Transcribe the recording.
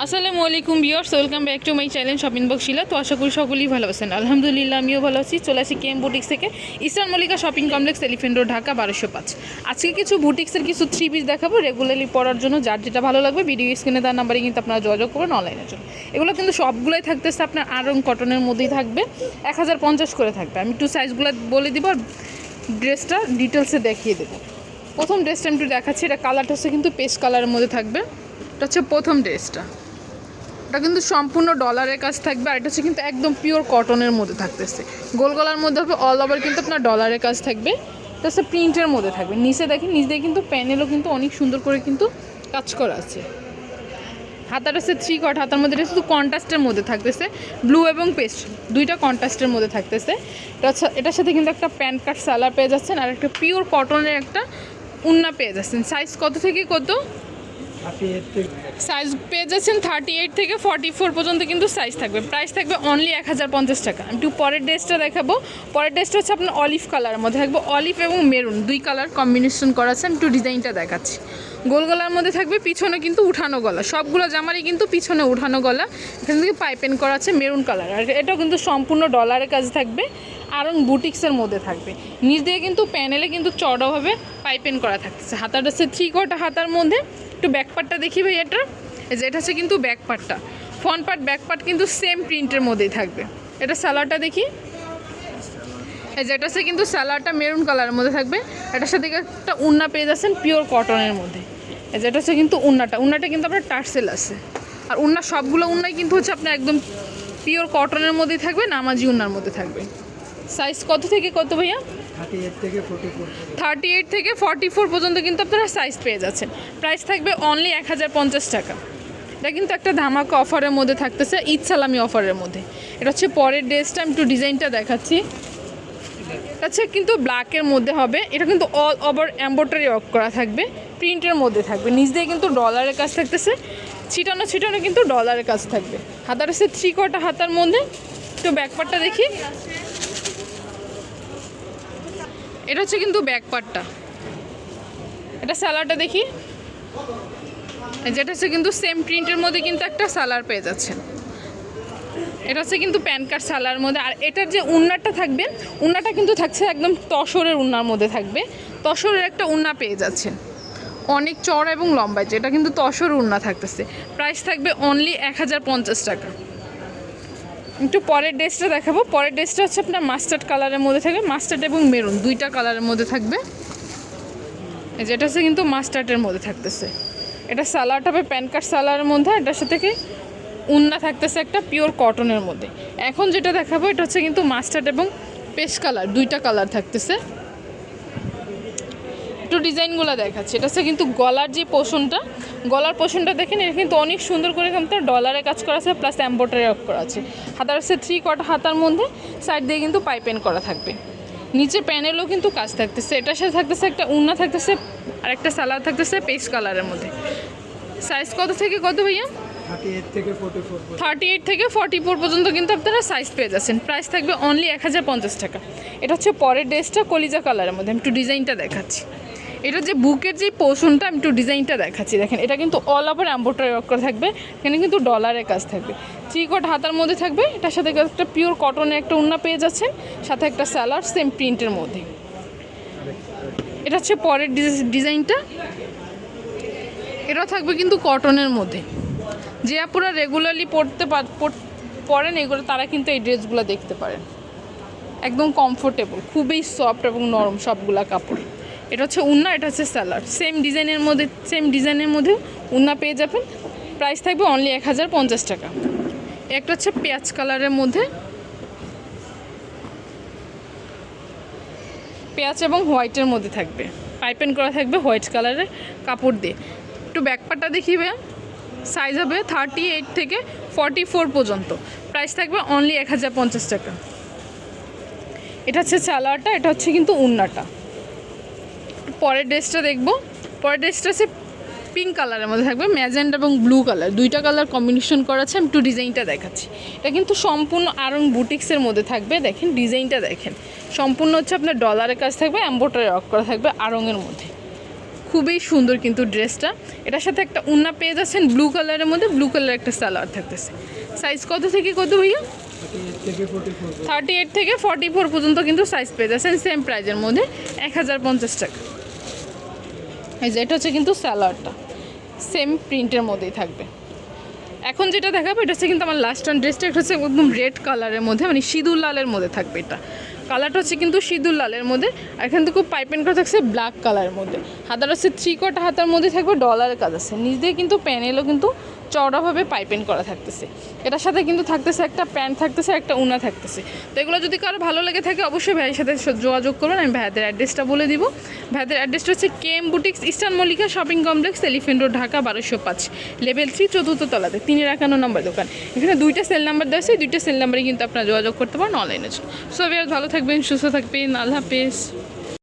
আসসালামু আলাইকুম viewers welcome back to my channel shopping box Shila. তো আশা করি সকলেই ভালো আছেন। আলহামদুলিল্লাহ, আমিও ভালো আছি। চলে আসি কেএম বুটিক্স থেকে। Eastern Mallika shopping complex, Elephant Road, Dhaka, বারোশো পাঁচ। আজকে কিছু বুটিক্সের কিছু থ্রি পিস দেখাবো রেগুলারলি পড়ার জন্য। যার যেটা ভালো লাগবে ভিডিও স্ক্রিনে তার নাম্বারে কিন্তু আপনারা যোগাযোগ করবেন অনলাইনের জন্য। এগুলো কিন্তু সবগুলোই থাকতেছে, আপনার আরং কটনের মধ্যেই থাকবে। এক হাজার পঞ্চাশ করে থাকবে। আমি একটু সাইজগুলো বলে দিব আর ড্রেসটা ডিটেলসে দেখিয়ে দেবো। প্রথম ড্রেসটা আমি একটু দেখাচ্ছি। এটা কালারটা হচ্ছে কিন্তু পেস্ট কালারের মধ্যে থাকবে। এটা হচ্ছে প্রথম ড্রেসটা এটা কিন্তু সম্পূর্ণ ডলারের কাজ থাকবে, আর এটা হচ্ছে কিন্তু একদম পিওর কটনের মধ্যে থাকতেছে। গোল গলার মধ্যে হবে অল ওভার কিন্তু আপনার ডলারের কাজ থাকবে। এটা হচ্ছে প্রিন্টের মধ্যে থাকবে। নিচে দেখেন, নিচ দিয়ে কিন্তু প্যানেলও কিন্তু অনেক সুন্দর করে কিন্তু কাজ করা আছে। হাতাটা হচ্ছে থ্রি কট হাতার মধ্যে এটা শুধু কন্ট্রাস্টের মধ্যে থাকতেছে। ব্লু এবং পেস্ট দুইটা কন্ট্রাস্টের মধ্যে থাকতেছে। এটা এটার সাথে কিন্তু একটা প্যান্ট কাট সালার পেয়ে যাচ্ছেন, আর একটা পিওর কটনের একটা উন্না পেয়ে যাচ্ছেন। সাইজ কত থেকে কত? সাইজ পেয়ে যাচ্ছেন থার্টি এইট থেকে ফর্টি ফোর পর্যন্ত কিন্তু সাইজ থাকবে। প্রাইস থাকবে অনলি এক হাজার পঞ্চাশ টাকা। আমি একটু পরের ড্রেসটা দেখাবো। পরের ড্রেসটা হচ্ছে আপনার অলিভ কালারের মধ্যে। থাকবে অলিভ এবং মেরুন দুই কালার কম্বিনেশন করা আছে আমি একটু ডিজাইনটা দেখাচ্ছি। গোল গলার মধ্যে থাকবে পিছনে কিন্তু উঠানো গলা। সবগুলো জামারই কিন্তু পিছনে উঠানো গলা। এখান থেকে পাইপেন করা আছে মেরুন কালার আর এটাও কিন্তু সম্পূর্ণ ডলারের কাজ থাকবে। আরং বুটিক্সের মধ্যে থাকবে। নিচ দিয়ে কিন্তু প্যানেলে কিন্তু চড়াভাবে পাইপেন করা থাকতেছে। হাতাটা হচ্ছে থ্রি কোয়ার্টার হাতার মধ্যে। একটু ব্যাক পার্টটা দেখি ভাই এটা। এই যে এটা হচ্ছে কিন্তু ব্যাক পার্টটা ফ্রন্ট পার্ট ব্যাক পার্ট কিন্তু সেম প্রিন্টের মধ্যেই থাকবে। এটা স্যালাডটা দেখি। এই যে এটা হচ্ছে কিন্তু স্যালাডটা মেরুন কালারের মধ্যে থাকবে। এটার সাথে একটা উন্না পেয়ে যাচ্ছেন পিওর কটনের মধ্যে। এই যে এটা হচ্ছে কিন্তু উন্নাটা। উন্নাটা কিন্তু আপনার টার্সেল আছে। আর উন্না, সবগুলো উন্নাই কিন্তু হচ্ছে আপনার একদম পিওর কটনের মধ্যেই থাকবে, নামাজি উন্নার মধ্যে থাকবে। সাইজ কত থেকে কত ভাইয়া? থার্টি এইট থেকে ফোর্টি ফোর পর্যন্ত কিন্তু আপনারা সাইজ পেয়ে যাচ্ছেন। প্রাইস থাকবে অনলি এক হাজার পঞ্চাশ টাকা। এটা কিন্তু একটা ধামাকা অফারের মধ্যে থাকতেছে ঈদ সালামি অফারের মধ্যে। এটা হচ্ছে পরের ড্রেসটা আমি একটু ডিজাইনটা দেখাচ্ছি। হচ্ছে কিন্তু ব্ল্যাকের মধ্যে হবে। এটা কিন্তু অল ওভার এম্ব্রয়ডারি ওয়ার্ক করা থাকবে প্রিন্টের মধ্যে থাকবে। নিচ দিয়ে কিন্তু ডলারের কাজ থাকতেছে, ছিটানো ছিটানো কিন্তু ডলারের কাজ থাকবে। হাতার হচ্ছে থ্রি কটা হাতার মধ্যে। একটু ব্যাকপারটা দেখি। এটা হচ্ছে কিন্তু ব্যাক পার্টটা এটা স্যালাডটা দেখি। যেটা হচ্ছে কিন্তু সেম প্রিন্টের মধ্যে কিন্তু একটা সালার পেয়ে যাচ্ছেন। এটা হচ্ছে কিন্তু প্যান কার্ড সালার মধ্যে। আর এটার যে উন্নাটা থাকবে, উন্নাটা কিন্তু থাকছে একদম তসরের উন্নার মধ্যে থাকবে। তসরের একটা উন্না পেয়ে যাচ্ছেন। অনেক চড় এবং লম্বা, যেটা কিন্তু তসর উন্না থাকতেছে। প্রাইস থাকবে অনলি এক হাজার পঞ্চাশ টাকা। একটু পরের ড্রেসটা দেখাবো। পরের ড্রেসটা হচ্ছে আপনার মাস্টার্ড কালারের মধ্যে থাকবে। মাস্টার্ড এবং মেরুন দুইটা কালারের মধ্যে থাকবে। এই যেটা হচ্ছে কিন্তু মাস্টার্ডের মধ্যে থাকতেছে। এটা সালাড হবে প্যান কার্ড সালারের মধ্যে এটার সাথে কি উন্না থাকতেছে একটা পিওর কটনের মধ্যে। এখন যেটা দেখাবো, এটা হচ্ছে কিন্তু মাস্টার্ড এবং পেস্ট কালার দুইটা কালার থাকতেছে। ডিজাইনগুলো দেখাচ্ছে। এটা হচ্ছে কিন্তু গলার যে পোষণটা গলার পোষণটা দেখেন এটা কিন্তু অনেক সুন্দর করে কিন্তু ডলারে কাজ করা আছে প্লাস এম্ব্রয়ডারি ওয়ার্ক করা আছে। হাতার হচ্ছে থ্রি কটা হাতার মধ্যে সাইড দিয়ে কিন্তু পাইপেন করা থাকবে। নিচে প্যানেলও কিন্তু কাজ থাকতেছে। এটার সাথে থাকতেছে একটা উন্না থাকতেছে আর একটা সালাদ থাকতেছে পেস্ট কালারের মধ্যে। সাইজ কত থেকে কত ভাইয়া? থার্টি এইট থেকে ফোর্টি ফোর থার্টি এইট থেকে ফর্টি ফোর পর্যন্ত কিন্তু আপনারা সাইজ পেয়ে যাচ্ছেন। প্রাইস থাকবে অনলি এক হাজার পঞ্চাশ টাকা। এটা হচ্ছে পরের ড্রেসটা কলিজা কালারের মধ্যে। আমি একটু ডিজাইনটা দেখাচ্ছি। এটা যে বুকের যে পোর্শনটা আমি একটু ডিজাইনটা দেখাচ্ছি। দেখেন, এটা কিন্তু অল ওভার এম্বোটারি ওয়ার্ক করা থাকবে। এখানে কিন্তু ডলারের কাজ থাকবে। থ্রি কট হাতার মধ্যে থাকবে। এটার সাথে একটা পিওর কটনের একটা উন্না পেয়ে যাচ্ছেন সাথে একটা স্যালার সেম প্রিন্টের মধ্যে। এটা হচ্ছে পরের ডিজ- ডিজাইনটা। এটা থাকবে কিন্তু কটনের মধ্যে। যে আপুরা রেগুলারলি পড়তে পার- পড়- পরেন এগুলো তারা কিন্তু এই ড্রেসগুলো দেখতে পারেন। একদম কমফোর্টেবল খুবই সফট এবং নরম সবগুলা কাপড়। এটা হচ্ছে উন্না, এটা হচ্ছে স্যালাড সেম ডিজাইনের মধ্যে সেম ডিজাইনের মধ্যে উন্না পেয়ে যাবেন। প্রাইস থাকবে অনলি এক হাজার পঞ্চাশ টাকা। একটা হচ্ছে পেঁয়াজ কালারের মধ্যে। পেঁয়াজ এবং হোয়াইটের মধ্যে থাকবে। পাইপেন করা থাকবে হোয়াইট কালারের কাপড় দিয়ে। একটু ব্যাকপারটা দেখিবে সাইজ হবে থার্টি এইট থেকে ফর্টি ফোর পর্যন্ত। প্রাইস থাকবে অনলি এক হাজার পঞ্চাশ টাকা। এটা হচ্ছে চালাটা এটা হচ্ছে কিন্তু উন্নাটা। পরের ড্রেসটা দেখব। পরের ড্রেসটা হচ্ছে পিঙ্ক কালারের মধ্যে থাকবে ম্যাজেন্ট এবং ব্লু কালার দুইটা কালার কম্বিনেশন করা আছে আমি একটু ডিজাইনটা দেখাচ্ছি। এটা কিন্তু সম্পূর্ণ আরং বুটিক্সের মধ্যে থাকবে দেখেন ডিজাইনটা দেখেন। সম্পূর্ণ হচ্ছে আপনার ডলারের কাজ থাকবে এম্বোটারি রক করা থাকবে আরঙের মধ্যে। খুবই সুন্দর কিন্তু ড্রেসটা। এটার সাথে একটা উন্না পেয়ে যাচ্ছেন ব্লু কালারের মধ্যে ব্লু কালার একটা সালোয়ার থাকতেছে। সাইজ কত থেকে কত ভাইয়া? থার্টি এইট থেকে ফর্টি ফোর পর্যন্ত কিন্তু সাইজ পেয়ে যাচ্ছেন সেম প্রাইজের মধ্যে এক হাজার পঞ্চাশ টাকা। এই যে, এটা হচ্ছে কিন্তু স্যালোয়ারটা সেম প্রিন্টের মধ্যেই থাকবে। এখন যেটা দেখাবো, এটা হচ্ছে কিন্তু আমার লাস্ট টান ড্রেসটা এটা হচ্ছে একদম রেড কালারের মধ্যে মানে সিঁদুর লালের মধ্যে থাকবে এটা। কালারটা হচ্ছে কিন্তু সিঁদুর লালের মধ্যে, আর এখান থেকে পাইপেন করা থাকছে ব্ল্যাক কালারের মধ্যে। হাতার হচ্ছে থ্রি কটা হাতার মধ্যে থাকবে ডলারের কাজ আছে। নিজেদের কিন্তু প্যানেলও কিন্তু চওড়াভাবে পাইপেন করা থাকতেছে। এটার সাথে কিন্তু থাকতেছে একটা প্যান্ট থাকতেছে, একটা উনা থাকতেছে। তো এগুলো যদি কারও ভালো লেগে থাকে, অবশ্যই ভাইয়ের সাথে যোগাযোগ করুন। আমি ভাইয়াদের অ্যাড্রেসটা বলে দিব। ভাইয়াদের অ্যাড্রেসটা হচ্ছে KM boutiques, Eastern Mallika shopping complex, Elephant Road, Dhaka বারোশো পাঁচ। লেভেল থ্রি, চতুর্থ তলাতে, তিনের একান্ন নম্বর দোকান। এখানে দুইটা সেল নাম্বার দেওয়া আছে দুইটা সেল নাম্বারে কিন্তু আপনারা যোগাযোগ করতে পারেন অনলাইনে। সো ভালো থাকবেন, সুস্থ থাকবেন, আল্লাহ হাফেজ।